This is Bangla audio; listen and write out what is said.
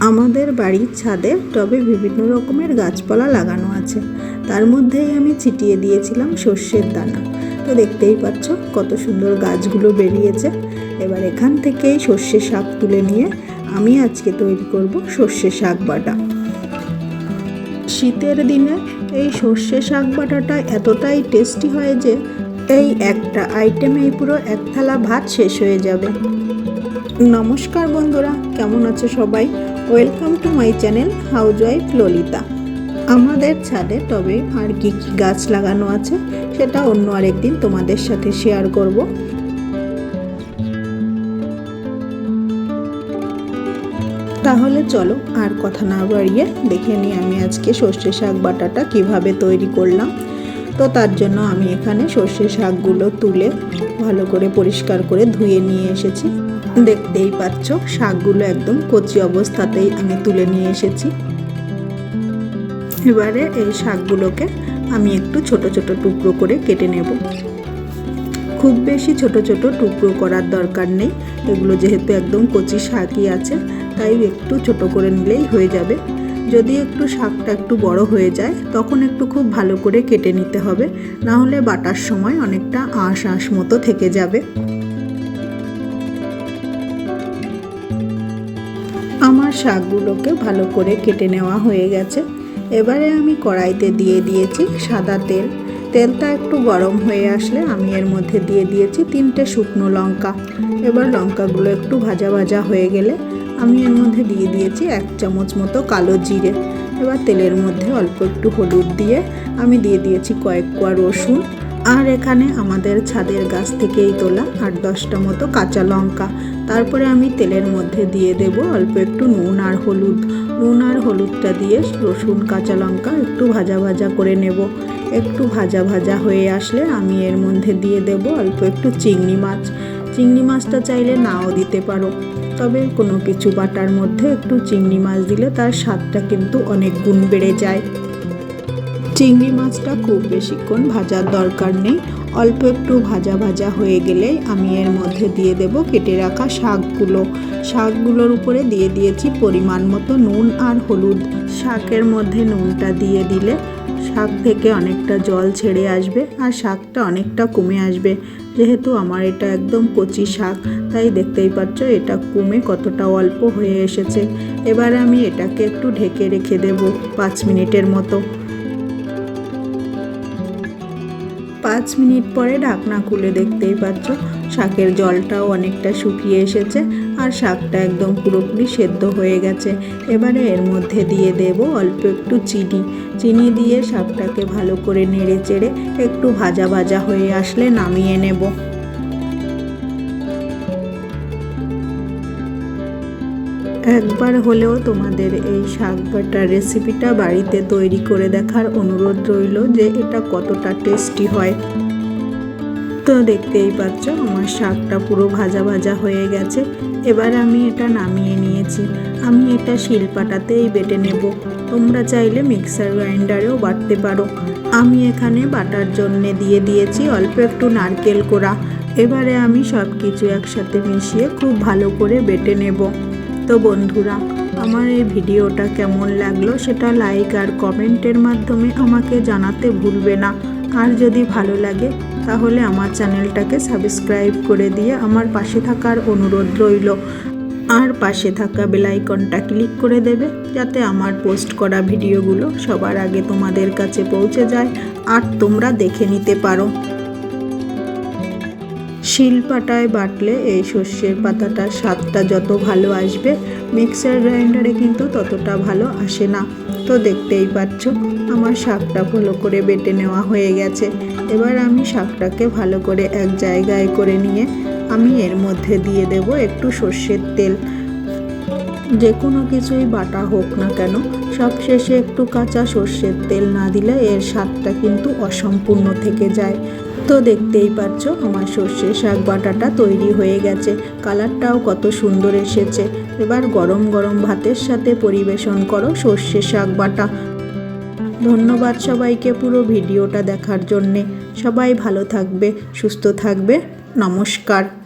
আমাদের বাড়ির ছাদে টবে বিভিন্ন রকমের গাছপালা লাগানো আছে। তার মধ্যেই আমি ছিটিয়ে দিয়েছিলাম সর্ষের দানা। তো দেখতেই পাচ্ছ কত সুন্দর গাছগুলো বেরিয়েছে। এবার এখান থেকেই সর্ষে শাক তুলে নিয়ে আমি আজকে তৈরি করব সর্ষে শাক বাটা। শীতের দিনে এই সর্ষে শাক বাটাটা এতটাই টেস্টি হয় যে এই একটা আইটেমেই পুরো এক থালা ভাত শেষ হয়ে যাবে। নমস্কার বন্ধুরা, কেমন আছে সবাই? Welcome to my channel housewife Lalita. আমাদের ছাদে তবে আর কি কি গাছ লাগানো আছে সেটা অন্য আরেকদিন তোমাদের সাথে শেয়ার করব। তাহলে চলো আর কথা না বাড়িয়ে দেখে নিই আমি আজকে সর্ষে শাক বাটাটা কীভাবে তৈরি করলাম। তো তার জন্য আমি এখানে সর্ষে শাকগুলো তুলে ভালো করে পরিষ্কার করে ধুয়ে নিয়ে এসেছি। দেখতেই পাচ্ছ, শাকগুলো একদম কচি অবস্থাতেই আমি তুলে নিয়ে এসেছি। এবারে এই শাকগুলোকে আমি একটু ছোট ছোট টুকরো করে কেটে নেব। খুব বেশি ছোট ছোট টুকরো করার দরকার নেই। এগুলো যেহেতু একদম কচি শাকই আছে, তাই একটু ছোট করে নিলেই হয়ে যাবে। যদি একটু শাকটা একটু বড় হয়ে যায়, তখন একটু খুব ভালো করে কেটে নিতে হবে। না হলে বাটার সময় অনেকটা আঁশ আঁশ মতো থেকে যাবে। আমার শাকগুলোকে ভালো করে কেটে নেওয়া হয়ে গেছে। এবারে আমি কড়াইতে দিয়ে দিয়েছি সাদা তেল। তেলটা একটু গরম হয়ে আসলে আমি এর মধ্যে দিয়ে দিয়েছি তিনটে শুকনো লঙ্কা। এবার লঙ্কাগুলো একটু ভাজা ভাজা হয়ে গেলে আমি এর মধ্যে দিয়ে দিয়েছি এক চামচ মতো কালো জিরে। এবার তেলের মধ্যে অল্প একটু হলুদ দিয়ে আমি দিয়ে দিয়েছি কয়েক কোয়া রসুন। আর এখানে আমাদের ছাদের গাছ থেকেই তোলা আট দশটা মতো কাঁচা লঙ্কা। তারপরে আমি তেলের মধ্যে দিয়ে দেব অল্প একটু নুন আর হলুদ। নুন আর হলুদটা দিয়ে রসুন, কাঁচা লঙ্কা একটু ভাজা ভাজা করে নেব। একটু ভাজা ভাজা হয়ে আসলে আমি এর মধ্যে দিয়ে দেব অল্প একটু চিংড়ি মাছ। চিংড়ি মাছটা চাইলে নাও দিতে পারো। তবে কোনো কিছু বাটার মধ্যে একটু চিংড়ি মাছ দিলে তার স্বাদটা কিন্তু অনেক গুণ বেড়ে যায়। চিংড়ি মাছটা খুব বেশিক্ষণ ভাজার দরকার নেই। অল্প একটু ভাজা ভাজা হয়ে গেলেই আমি এর মধ্যে দিয়ে দেব কেটে রাখা শাকগুলো। শাকগুলোর উপরে দিয়ে দিয়েছি পরিমাণ মতো নুন আর হলুদ। শাকের মধ্যে নুনটা দিয়ে দিলে শাক থেকে অনেকটা জল ছেড়ে আসবে আর শাকটা অনেকটা কমে আসবে। যেহেতু আমার এটা একদম কচি শাক, তাই দেখতেই পাচ্ছ এটা কমে কতটা অল্প হয়ে এসেছে। এবার আমি এটাকে একটু ঢেকে রেখে দেব পাঁচ মিনিটের মতো। পাঁচ মিনিট পরে ঢাকনা খুলে দেখতেই পাচ্ছ শাকের জলটাও অনেকটা শুকিয়ে এসেছে। আর শাকটা একদম পুরোপুরি সেদ্ধ হয়ে গেছে। এবারে এর মধ্যে দিয়ে দেব অল্প একটু চিনি। চিনি দিয়ে শাকটাকে ভালো করে নেড়ে চেড়ে একটু ভাজা ভাজা হয়ে আসলে নামিয়ে নেব। একবার হলেও তোমাদের এই শাক বাটার রেসিপিটা বাড়িতে তৈরি করে দেখার অনুরোধ রইল যে এটা কতটা টেস্টি হয়। তো দেখতেই পাচ্ছ, আমার শাকটা পুরো ভাজা ভাজা হয়ে গেছে। এবার আমি এটা নামিয়ে নিয়েছি। আমি এটা শিলপাটাতেই বেটে নেব। তোমরা চাইলে মিক্সার গ্রাইন্ডারেও বাটতে পারো। আমি এখানে বাটার জন্যে দিয়ে দিয়েছি অল্প একটু নারকেল কোড়া। এবারে আমি সব কিছু একসাথে মিশিয়ে খুব ভালো করে বেটে নেব। তো বন্ধুরা, আমার এই ভিডিওটা কেমন লাগল সেটা লাইক আর কমেন্টের মাধ্যমে আমাকে জানাতে ভুলবে না। আর যদি ভালো লাগে তাহলে আমার চ্যানেলটাকে সাবস্ক্রাইব করে দিয়ে আমার পাশে থাকার অনুরোধ রইল। আর পাশে থাকা বেলাইকনটা ক্লিক করে দেবে, যাতে আমার পোস্ট করা ভিডিওগুলো সবার আগে তোমাদের কাছে পৌঁছে যায় আর তোমরা দেখে নিতে পারো। শিলপাটায় বাটলে এই সর্ষের পাতাটার স্বাদটা যত ভালো আসবে মিক্সার গ্রাইন্ডারে কিন্তু ততটা ভালো আসে না। তো দেখতেই পাচ্ছ, আমার শাকটা ভালো করে বেটে নেওয়া হয়ে গেছে। এবার আমি শাকটাকে ভালো করে এক জায়গায় করে নিয়ে আমি এর মধ্যে দিয়ে দেব একটু সর্ষের তেল। যে কোনো কিছুই বাটা হোক না কেন, সবশেষে একটু কাঁচা সর্ষের তেল না দিলে এর স্বাদটা কিন্তু অসম্পূর্ণ থেকে যায়। তো দেখতেই পাচ্ছ আমার সর্ষে শাক বাটাটা তৈরি হয়ে গেছে। কালারটাও কত সুন্দর এসেছে। এবার গরম গরম ভাতের সাথে পরিবেশন করো সর্ষে শাক বাটা। ধন্যবাদ সবাইকে পুরো ভিডিওটা দেখার জন্যে। সবাই ভালো থাকবে, সুস্থ থাকবে। নমস্কার।